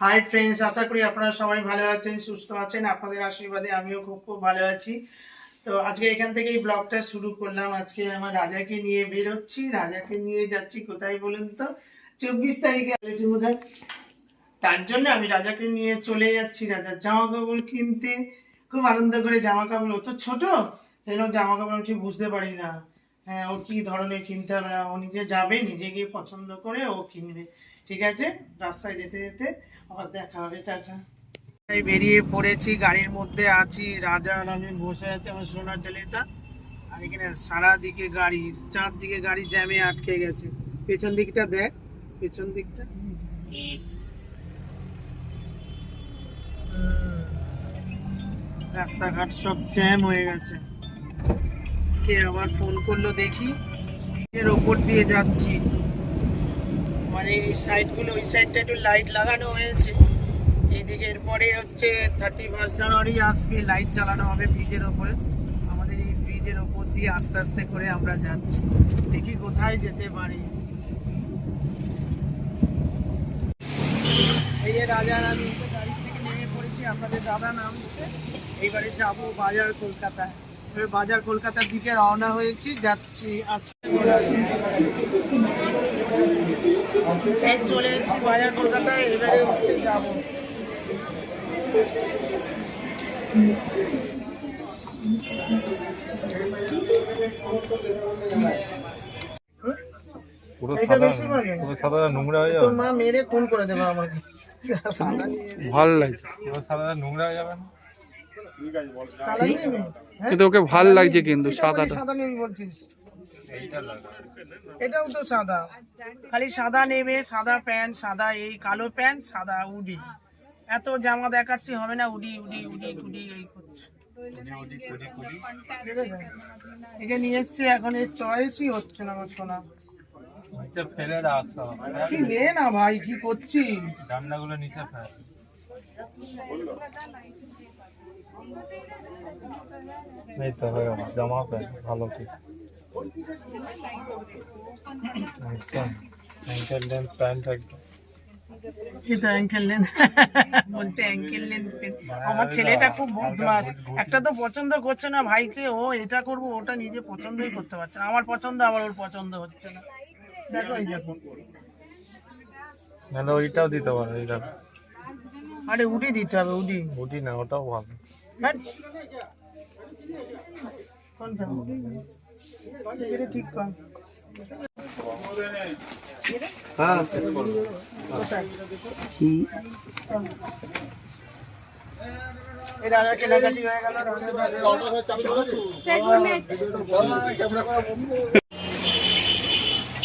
Hi friends আশা করি আপনারা সবাই ভালো আছেন, সুস্থ আছেন। আপনাদের আশীর্বাদে আমিও খুব খুব ভালো আছি। তো আজকে এখান থেকেই ব্লগটা শুরু করলাম। আজকে আমার রাজাকে নিয়ে বেরোচ্ছি। রাজাকে নিয়ে যাচ্ছি কোথায় বলুন তো? চব্বিশ তারিখে আছে বোধহয়। তার জন্য আমি রাজাকে নিয়ে চলে যাচ্ছি। রাজার জামা কাপড় কিনতে। খুব আনন্দ করে জামা কাপড় ও তো ছোট সেই জন্য জামা কাপড় আমি ঠিক বুঝতে পারি না। হ্যাঁ ও কি ধরনের কিনতে হবে ও নিজে যাবে, নিজে গিয়ে পছন্দ করে ও কিনবে। ঠিক আছে? রাস্তায় যেতে যেতে আবার দেখা হবে, টাটা। বেরিয়ে পড়েছি, গাড়ির মধ্যে আছি, রাজা আর আমি বসে আছি আমার সোনার ছেলেটা। আর এখানে সারা দিকে গাড়ি, চারদিকে গাড়ি জ্যামে আটকে গেছে। পেছন দিকটা দেখ, পেছন দিকটা। রাস্তাঘাট সব জ্যাম হয়ে গেছে। কে আবার ফোন করল দেখি। এর ওপর দিয়ে যাচ্ছি। মানে এই সাইডগুলো ওই সাইডটা একটু লাইট লাগানো হয়েছে। এইদিকে এরপরে হচ্ছে থার্টি ফার্স্ট জানুয়ারি আসবে লাইট চালানো হবে ব্রিজের ওপরে। আমাদের এই ব্রিজের ওপর দিয়ে আস্তে আস্তে করে আমরা যাচ্ছি। দেখি কোথায় যেতে পারি। এই যে রাজা রানী তো গাড়ি থেকে নেমে পড়েছি, আপনাদের দাদা নামছে। এইবারে যাব বাজার কলকাতায়। এবার বাজার কলকাতার দিকে রওনা হয়েছি, যাচ্ছি আসতে এই চলে এসেছি বাজার কলকাতায় এবারে হচ্ছে যাব। পুরো সাদা পুরো সাদা নোংরা হয়ে যাবে মা মেরে খুন করে দেবে আমাকে। সাদা ভালো লাগছে। পুরো সাদা নোংরা হয়ে যাবে না? হ্যাঁ? কিন্তু ওকে ভালো লাগছে কিন্তু সাদাটা। সাদা নিবি বলছিস। এটাও তো সাদা। খালি সাদা নেবে সাদা প্যান্ট সাদা এই কালো প্যান্ট সাদা উডি। এত জামা দেখাচ্ছি হবে না উডি উডি উডি উডি এই করছে। একে নিয়ে এসছি এখন এর চয়েসই হচ্ছে না আমার সোনা। নিচে ফেলে রাখ কি নে না ভাই কি করছিস? ডান্ডাগুলো নিচে ফেল। এই তো হয়ে গেল জামা প্যান্ট ভালো কিছু। অ্যাঙ্কেল লেন্থ প্যান্ট একদম। কি অ্যাঙ্কেল লেন্থ বলছে অ্যাঙ্কেল লেন্থ আমার ছেলেটা খুব বদমাস একটা তো পছন্দ করছে না ভাইকে। ও এটা করব ওটা নিজে পছন্দই করতে পারছে না। আমার পছন্দ আবার ওর পছন্দ হচ্ছে না। দেখো এই দেখো। নাহলে ওইটাও দিতে পারো এইটা আরে উডি দিতে হবে উডি। বুটি না ওটাও ভালো। হ্যাঁ। কোনটা?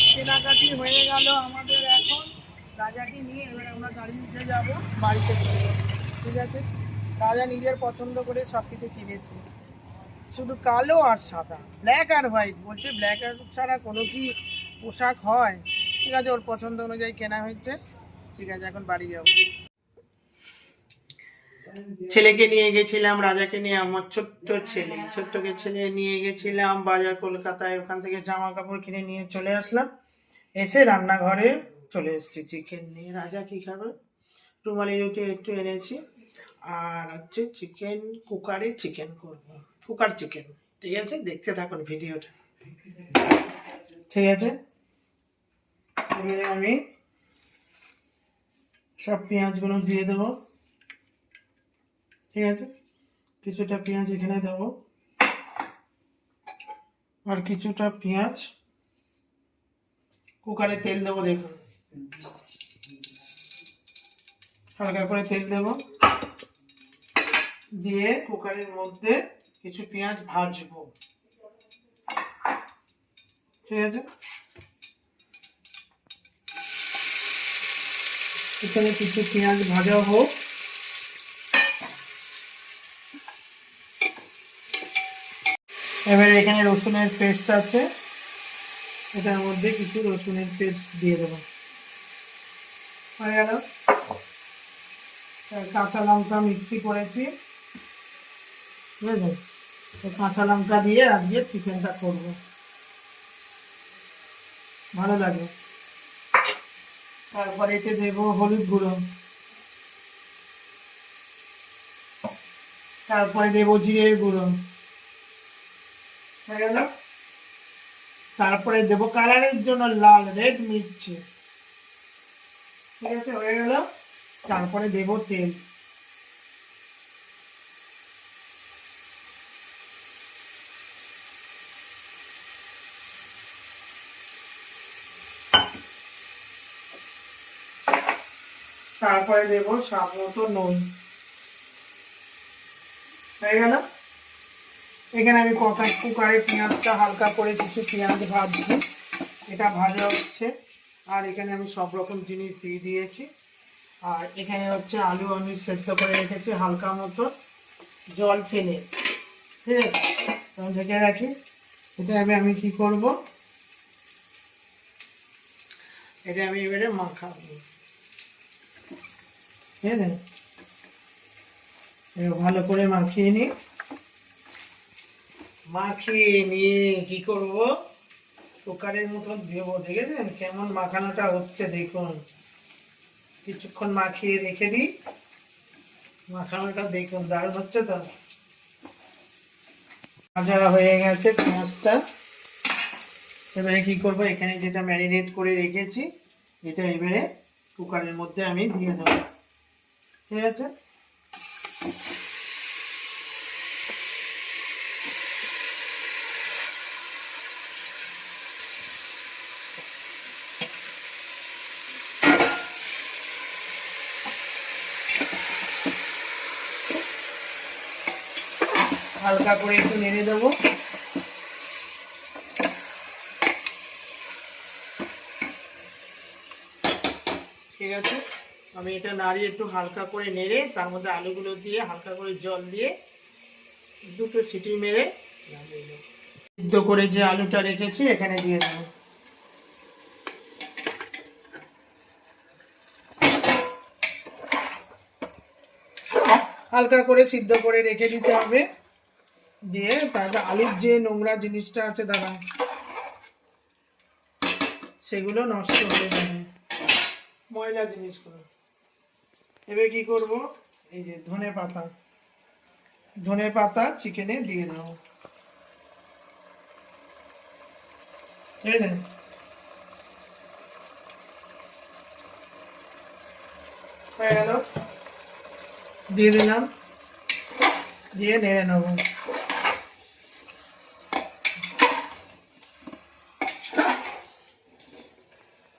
কেনাকাটি হয়ে গেল আমাদের এখন। রাজাকে নিয়ে এবার আমরা গাড়ি উঠে যাব বাড়িতে। ঠিক আছে? রাজা নিজের পছন্দ করে সব কিছু কিনেছে। শুধু কালো আর সাদা। ব্ল্যাক আর হোয়াইট বলছে ব্ল্যাক আর ছাড়া কোনো কি পোশাক হয়? ঠিক আছে, ওর পছন্দ অনুযায়ী কেনা হয়েছে। ঠিক আছে, এখন বাড়ি যাব। ছেলেকে নিয়ে গেছিলাম, রাজাকে নিয়ে, আমার ছোট্ট ছেলে, ছোট্টকে ছেলে নিয়ে গেছিলাম, বাজার কলকাতায়, ওখান থেকে জামা কাপড় কিনে নিয়ে চলে আসলাম। এসে রান্নাঘরে চলে এসেছি, চিকেন নিয়ে। রাজা কি খাবে? রুমালি রুটি একটু এনেছি। আর হচ্ছে চিকেন কুকারে চিকেন করব। কুকার চিকেন ঠিক আছে? দেখতে থাকুন ভিডিওটা। ঠিক আছে? আমি সব পেঁয়াজগুলো দিয়ে দেবো। ঠিক আছে? কিছুটা পেঁয়াজ এখানে দেবো। আর কিছুটা পেঁয়াজ কুকারে তেল দেবো, দেখুন। হালকা করে তেল দেবো। দিয়ে কুকারের মধ্যে কিছু পেঁয়াজ ভাজবো। ঠিক আছে? এখানে কিছু পেঁয়াজ ভাজা হোক। এবারে এখানে রসুনের পেস্ট আছে। এটার মধ্যে কিছু রসুনের পেস্ট দিয়ে দেবো। হয়ে গেল? কাঁচা লঙ্কা মিক্সি করেছি। বুঝলেন তো কাঁচা লঙ্কা দিয়ে আজকে চিকেনটা করব। ভালো লাগে। তারপর এতে দেবো হলুদ গুঁড়ো। তারপরে দেবো জিরে গুঁড়ো। হয়ে গেল? তারপরে দেব কালারের জন্য লাল রেড মিরচি। ঠিক আছে, হয়ে গেল? তারপরে দেব তেল। তারপরে দেবো স্বাদ মতো নুন। হয়ে গেল? এখানে আমি কটা কুকারে পেঁয়াজটা হালকা করে কিছু পেঁয়াজ ভাজছি। এটা ভাজা হচ্ছে। আর এখানে আমি সব রকম জিনিস দিয়ে দিয়েছি। আর এখানে হচ্ছে আলু আমি সেদ্ধ করে রেখেছি হালকা মতো। জল ফেলে। ঠিক আছে? ঢেকে রাখি। এটা আমি আমি কি করব? এটা আমি এবারে মাখাবো। ঠিক আছে ভালো করে মাখিয়ে নিই মাখিয়ে নিয়ে কি করব? কুকারের মতন দেবো দেখেছেন? কেমন মাখানোটা হচ্ছে, দেখুন। কিছুক্ষণ মাখিয়ে রেখে দিই। মাখানোটা দেখুন, দারুণ হচ্ছে তো। ভাজা হয়ে গেছে পেঁয়াজটা। এবারে কি করব? এখানে যেটা ম্যারিনেট করে রেখেছি, এটা এবারে কুকারের মধ্যে আমি দিয়ে দেবো। ঠিক আছে? হালকা করে একটু নেড়ে দেবো। ঠিক আছে? আমি এটা নাড়িয়ে একটু হালকা করে নেড়ে, তার মধ্যে আলুগুলো দিয়ে হালকা করে জল দিয়ে দুটো সিটি মেরে সিদ্ধ করে যে আলুটা রেখেছি, এখানে দিয়ে দেবো। হালকা করে সিদ্ধ করে রেখে দিতে হবে। দিয়ে তারপর আলুর যে নোংরা জিনিসটা আছে দাদা, সেগুলো নষ্ট হয়ে যাবে। ময়লা জিনিসগুলো। এবার কি করব? এই যে ধনে পাতা। ধনে পাতা চিকেনে দিয়ে দেবো। দিয়ে দিলাম। দিয়ে নেড়ে নেব।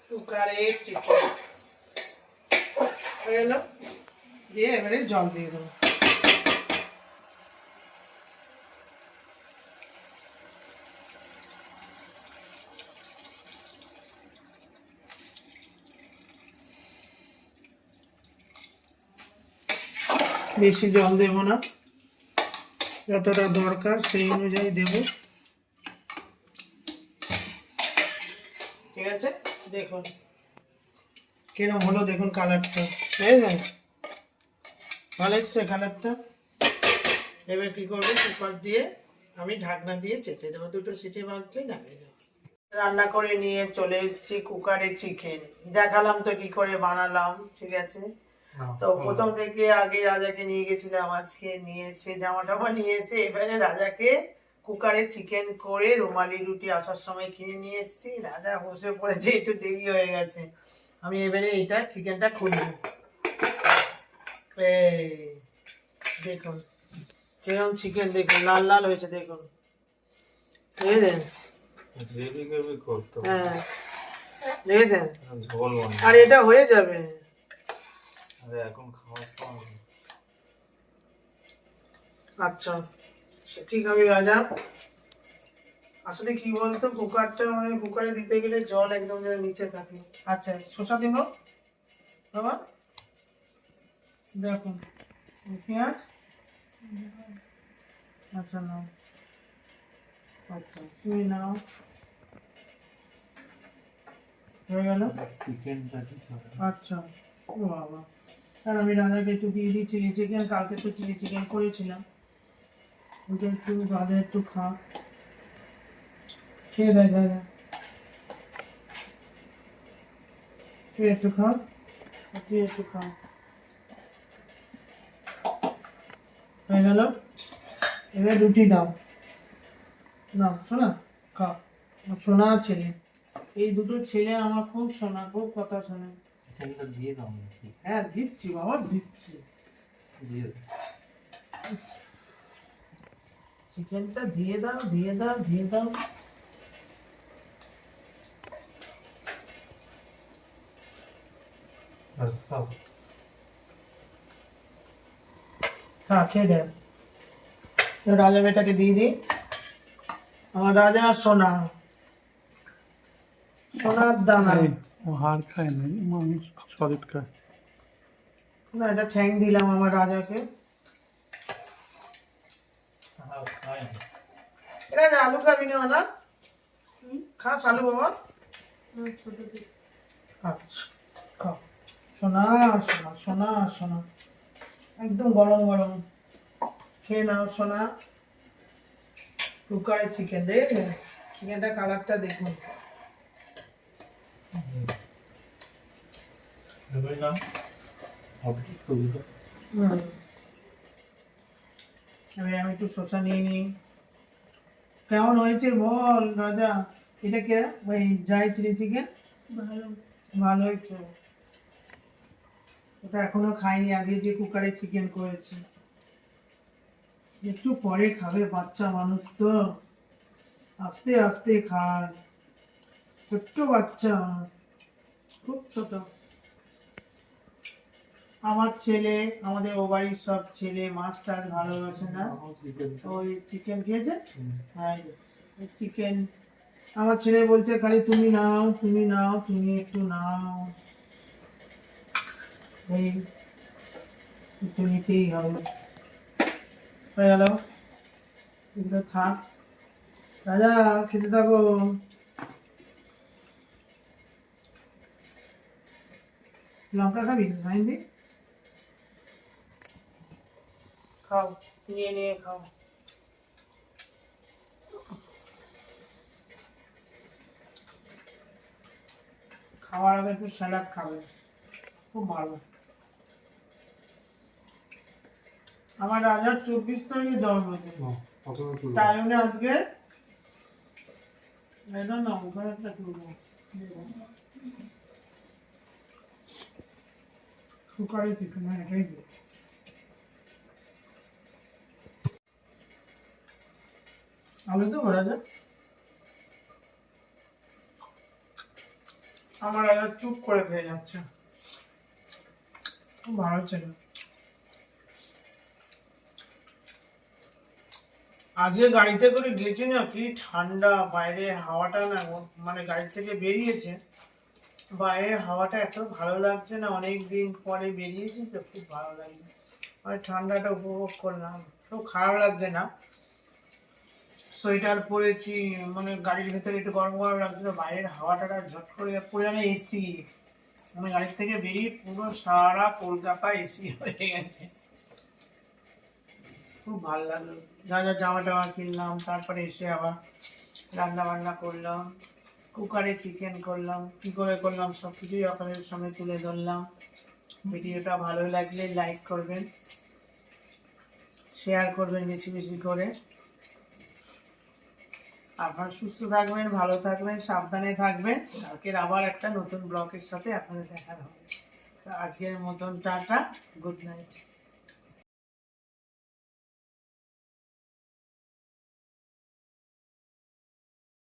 কুকারে চিকেন হয়ে গেল। দিয়ে এবারে জল দিয়ে দেবো। বেশি জল দেব না। যতটা দরকার সেই অনুযায়ী দেব। ঠিক আছে? দেখুন। কিরম হলো দেখুন কালারটা। আছে ভালো এসছে কালারটা। এবার কি করব কুকার দিয়ে আমি ঢাকনা দিয়ে চেপে দেবো দুটো সিটি বাঁধলে নামিয়ে দেবো। রান্না করে নিয়ে চলে এসেছি কুকারে চিকেন দেখালাম তো কি করে বানালাম ঠিক আছে? তো প্রথম থেকে আগে রাজাকে নিয়ে গেছিলাম আজকে নিয়ে এসে জামা টামা নিয়ে এসে এবারে রাজাকে কুকারে চিকেন করে রুমালি রুটি আসার সময় কিনে নিয়ে এসেছি। রাজা বসে পড়েছে একটু দেরি হয়ে গেছে। আমি এবারে এটা চিকেনটা খুলব। এই দেখুন কীরকম চিকেন দেখুন লাল লাল হয়েছে দেখুন। দেখেছেন। হ্যাঁ দেখেছেন আর এটা হয়ে যাবে। আরে এখন খাওয়ার নেই। আচ্ছা কি খাবি রাজা? আসলে কি বলতো, কুকারটা মানে কুকারে দিতে গেলে জল একদম যেন নিচে থাকে। আচ্ছা শসা দিব? বাবা? দেখুন পেঁয়াজ? আচ্ছা নাও। আচ্ছা তুমি নাও। হয়ে গেল। আচ্ছা ও বাবা। আর আমি রাজাকে একটু দিয়ে দিই, চিলি চিকেন, কালকে তো চিলি চিকেন করেছিলাম। ওটা একটু রাজা একটু খা। খেয়ে দেয় রাজা তুই একটু খা আর তুই একটু খা হয়ে গেল? এবার রুটি দাও। নাও শোনা? খাও। আমার সোনা ছেলে। এই দুটো ছেলে আমার খুব শোনা খুব কথা শোনে। চিকেনটা দিয়ে দাও হ্যাঁ দিচ্ছি বাবা দিচ্ছি। দিয়ে দাও। চিকেনটা দিয়ে দাও দিয়ে দাও দিয়ে দাও। খা খেয়ে দেন। রাজা বেটাকে দিয়ে দিই। আমার রাজা সোনা। সোনার দানা। ও হাড় খায় না মানুষ সলিড খায়। না এটা ঠ্যাং দিলাম আমার রাজাকে। রাজা আলু খাবি না না? খাস আলু বাবা। আচ্ছা। সোনা সোনা সোনা সোনা। একদম গরম গরম। খেয়ে নাও সোনা। কুকারের চিকেন দেখলে? চিকেনটা কালারটা দেখুন। আমি একটু শসা নিয়ে নিই। কেমন হয়েছে বল রাজা? এটা কে? ওই ড্রাই চিলি চিকেন ভালো। ভালো হয়েছে। ওটা এখনও খাইনি, আগে যে কুকারে চিকেন করেছে। একটু পরে খাবে বাচ্চা মানুষ তো। আস্তে আস্তে খায়। ছোট্ট বাচ্চা। খুব ছোট। আমার ছেলে, আমাদের ও বাড়ির সব ছেলে মাছ টাছ ভালোবাসে না? ওই চিকেন খেয়েছে? হ্যাঁ চিকেন আমার ছেলে বলছে খালি তুমি নাও তুমি নাও, তুমি একটু নাও। হয়ে গেল। এগুলো রাজা, খেতে থাকো। লঙ্কা খাবি? সাইন্দি খাও, নিয়ে নিয়ে খাও। খাওয়ার আগে একটু স্যালাড খাবে। খুব ভালো। আমার রাজার চব্বিশ তারিখে জন্মদিন তাই জন্য আজকে এটা না ওখানে একটা তুলবো কুকারে চিকেন হ্যাঁ এটাই দিই আলু তো ভরা যায়। আমার রাজা চুপ করে খেয়ে যাচ্ছে। খুব ভালো ছিল। আজকে গাড়িতে করে গেছি না, কি ঠান্ডা বাইরে হাওয়াটা না মানে গাড়ি থেকে বেরিয়েছে। বাইরের হাওয়াটা এত ভালো লাগছে না অনেক দিন পরে বেরিয়েছি, তো খুব ভালো লাগছে। মানে ঠান্ডাটা উপভোগ করলাম, খুব খারাপ লাগছে না। সোয়েটার পরেছি মানে গাড়ির ভেতরে একটু গরম গরম লাগছিল, বাইরের হাওয়াটা ঝট করে পড়ে যেন এসি মানে গাড়ির থেকে বেরিয়ে পুরো সারা কলকাতা এসি হয়ে গেছে। খুব ভালো লাগল যা যা জামা টামা কিনলাম, তারপরে এসে আবার রান্না বান্না করলাম, কুকারে চিকেন করলাম, কী করে করলাম সব কিছুই আপনাদের সামনে তুলে ধরলাম। ভিডিওটা ভালো লাগলে লাইক করবেন, শেয়ার করবেন বেশি বেশি করে। আপনারা সুস্থ থাকবেন, ভালো থাকবেন, সাবধানে থাকবেন। কালকের আবার একটা নতুন ব্লকের সাথে আপনাদের দেখা হবে। তো আজকের মতন টাটা, গুড নাইট।